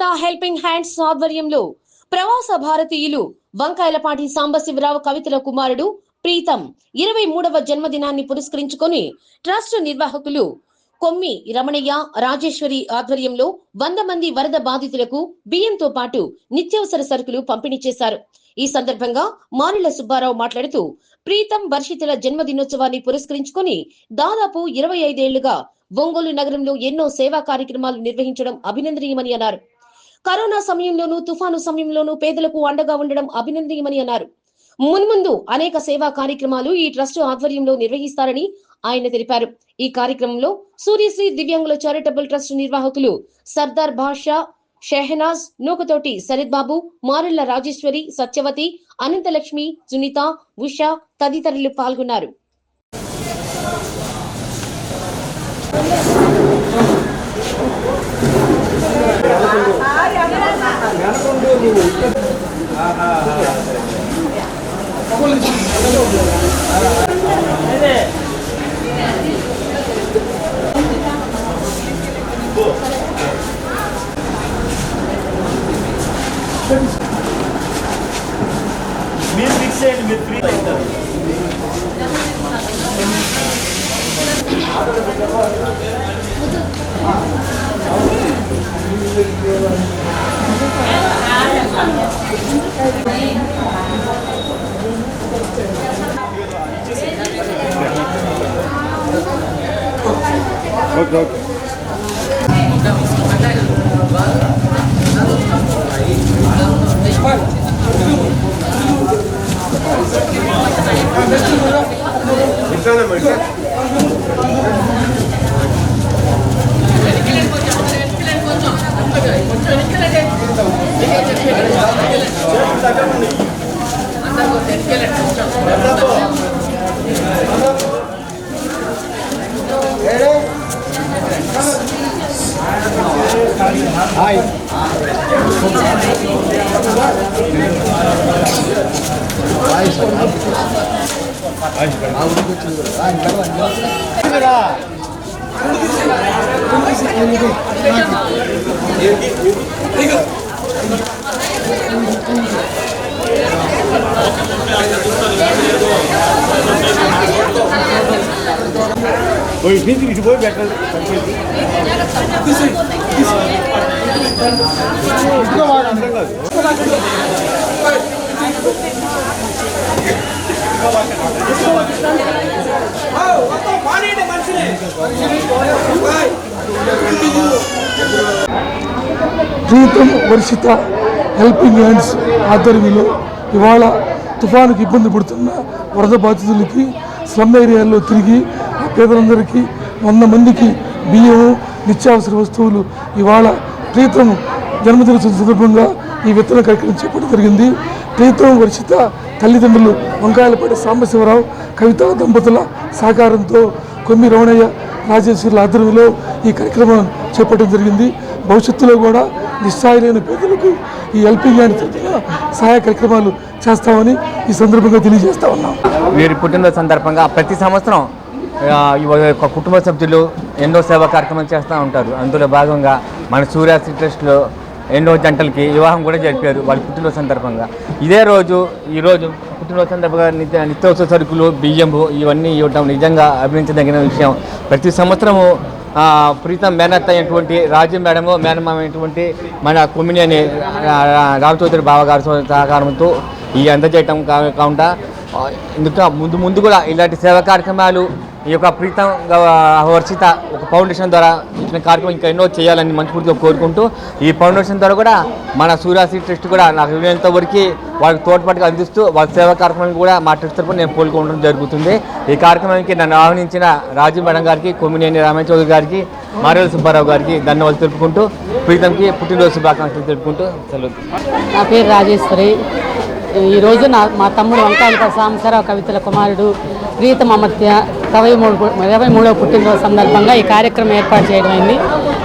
Varshita helping hands ఆధ్వర్యంలో ప్రవాస భారతీయులు వంకాయలపాటి సాంబశివరావు కవితల కుమారుడు ప్రీతం ఇరవై మూడవ జన్మదినాన్ని పురస్కరించుకొని ట్రస్ట్ నిర్వాహకులు కొమ్మి రమణయ్య రాజేశ్వరి ఆధ్వర్యంలో వంద మంది వరద బాధితులకు బియ్యంతో పాటు నిత్యావసర సరుకులు పంపిణీ చేశారు. ఈ సందర్భంగా మానుల సుబ్బారావు మాట్లాడుతూ ప్రీతం వర్షితుల జన్మదినోత్సవాన్ని పురస్కరించుకొని దాదాపు ఇరవై ఐదేళ్ళుగా ఒంగోలు నగరంలో ఎన్నో సేవా కార్యక్రమాలు నిర్వహించడం అభినందనీయమని అన్నారు. కరోనా సమయంలోనూ తుఫాను సమయంలోనూ పేదలకు అండగా ఉండడం అభినందనీయమని అన్నారు. మున్ముందు అనేక సేవా కార్యక్రమాలు ఈ ట్రస్ట్ ఆధ్వర్యంలో నిర్వహిస్తారని ఆయన తెలిపారు. ఈ కార్యక్రమంలో సూర్యశ్రీ దివ్యాంగుల చారిటబుల్ ట్రస్ట్ నిర్వాహకులు సర్దార్ బాషా షెహనాజ్ నూకతోటి సరిత్ బాబు మారెళ్ళ రాజేశ్వరి సత్యవతి అనంతలక్ష్మి సునీత ఉష తదితరులు పాల్గొన్నారు. చేయండి మీరు ఫ్రీ అవుతారు 괜찮아 멀리 Hello? Hi. Hi. Hi. పోయి నుంచి ఇటు పోయి పెట్టండి అర్థం కాదు ప్రీతం వర్షిత హెల్పింగ్ హ్యాండ్స్ ఆధ్వర్యంలో ఇవాళ తుఫానుకి ఇబ్బంది పడుతున్న వరద బాధితులకి స్లమ్ ఏరియాల్లో తిరిగి పేదలందరికీ వంద మందికి బియ్యము నిత్యావసర వస్తువులు ఇవాళ ప్రీతం జన్మదిన సందర్భంగా ఈ విత్తన కార్యక్రమం చేపట్టడం జరిగింది. ప్రీతం వర్షిత తల్లిదండ్రులు వంకాయలపాటి సాంబశివరావు కవిత దంపతుల సహకారంతో కొమ్మి రమణయ్య రాజేశ్వరుల ఆధ్వర్యంలో ఈ కార్యక్రమం చేపట్టడం జరిగింది. భవిష్యత్తులో కూడా నిస్సాయులైన పేదలకు ఈ ఎల్పీ హ్యాండ్ సహాయ కార్యక్రమాలు చేస్తామని ఈ సందర్భంగా తెలియజేస్తా ఉన్నాం. వీరి పుట్టినరోజు సందర్భంగా ప్రతి సంవత్సరం కుటుంబ సభ్యులు ఎన్నో సేవా కార్యక్రమాలు చేస్తూ ఉంటారు. అందులో భాగంగా మన సూర్యాసి ట్రస్ట్లో ఎన్నో జంటలకి వివాహం కూడా జరిపారు వాళ్ళ పుట్టినరోజు సందర్భంగా. ఇదే రోజు ఈరోజు పుట్టినరోజు సందర్భంగా నిత్య నిత్యవసర సరుకులు బియ్యము ఇవన్నీ ఇవ్వటం నిజంగా అభినందించదగిన విషయం. ప్రతి సంవత్సరము ప్రీతం మేనత్త అయినటువంటి రాజు మేడము మేనమామ అయినటువంటి మన అనే రామచౌదరి బావ గారి సహకారంతో ఈ అందజేయటం కా- కాకుండా ఆ, ఇంకా ముందు ముందు కూడా ఇలాంటి సేవా కార్యక్రమాలు ఈ యొక్క ప్రీతం వర్షిత ఒక ఫౌండేషన్ ద్వారా ఇచ్చిన కార్యక్రమం ఇంకా ఎన్నో చేయాలని మనస్ఫూర్తిగా కోరుకుంటూ ఈ ఫౌండేషన్ ద్వారా కూడా మన సూర్యాసి ట్రస్ట్ కూడా నాకు వీలైనంత వరకు వాళ్ళకి తోడ్పాటుగా అందిస్తూ వాళ్ళ సేవా కార్యక్రమం కూడా మా ట్రస్ట్ తరపున నేను కోలుకోవడం జరుగుతుంది. ఈ కార్యక్రమానికి నన్ను ఆహ్వానించిన రాజీవ్ మేడం గారికి కొమ్మినేని రామయ్య చౌదరి గారికి మారేల సుబ్బారావు గారికి ధన్యవాదాలు తెలుపుకుంటూ ప్రీతంకి పుట్టినరోజు శుభాకాంక్షలు తెలుపుకుంటూ సెలవు. నా పేరు రాజేశ్వరి. ఈరోజు నా మా తమ్ముడు వంకాయల సాంసరావు కవితల కుమారుడు ప్రీతం అమర్త్య ఇరవై మూడు ఇరవై మూడవ పుట్టినరోజు సందర్భంగా ఈ కార్యక్రమం ఏర్పాటు చేయడం అయింది.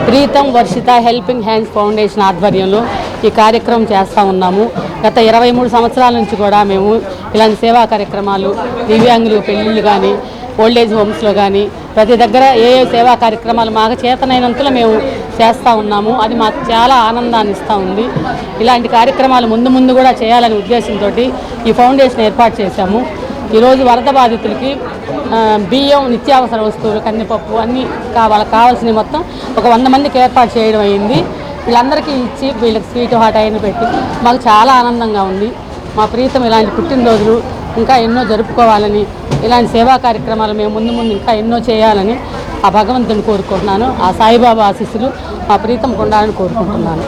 Preetham Varshitha helping hands foundation ఆధ్వర్యంలో ఈ కార్యక్రమం చేస్తూ ఉన్నాము. గత ఇరవై మూడు సంవత్సరాల నుంచి కూడా మేము ఇలాంటి సేవా కార్యక్రమాలు దివ్యాంగులు పెళ్ళిళ్ళు కానీ ఓల్డేజ్ హోమ్స్లో కానీ ప్రతి దగ్గర ఏ సేవా కార్యక్రమాలు మాకు చేతనైనంతలో మేము చేస్తూ ఉన్నాము. అది మాకు చాలా ఆనందాన్ని ఇస్తూ ఉంది. ఇలాంటి కార్యక్రమాలు ముందు ముందు కూడా చేయాలనే ఉద్దేశంతో ఈ ఫౌండేషన్ ఏర్పాటు చేశాము. ఈరోజు వరద బాధితులకి బియ్యం నిత్యావసర వస్తువులు కందిపప్పు అన్నీ కావాలి కావాల్సినవి మొత్తం ఒక వంద మందికి ఏర్పాటు చేయడం అయింది. వీళ్ళందరికీ ఇచ్చి వీళ్ళకి స్వీట్ హాట్ అయిన పెట్టి మాకు చాలా ఆనందంగా ఉంది. మా ప్రీతం ఇలాంటి పుట్టినరోజులు ఇంకా ఎన్నో జరుపుకోవాలని ఇలాంటి సేవా కార్యక్రమాలు మేము ముందు ముందు ఇంకా ఎన్నో చేయాలని ఆ భగవంతుని కోరుకుంటున్నాను ఆ సాయిబాబా ఆశీస్సులు మా ప్రీతం కొండాలని కోరుకుంటున్నాను.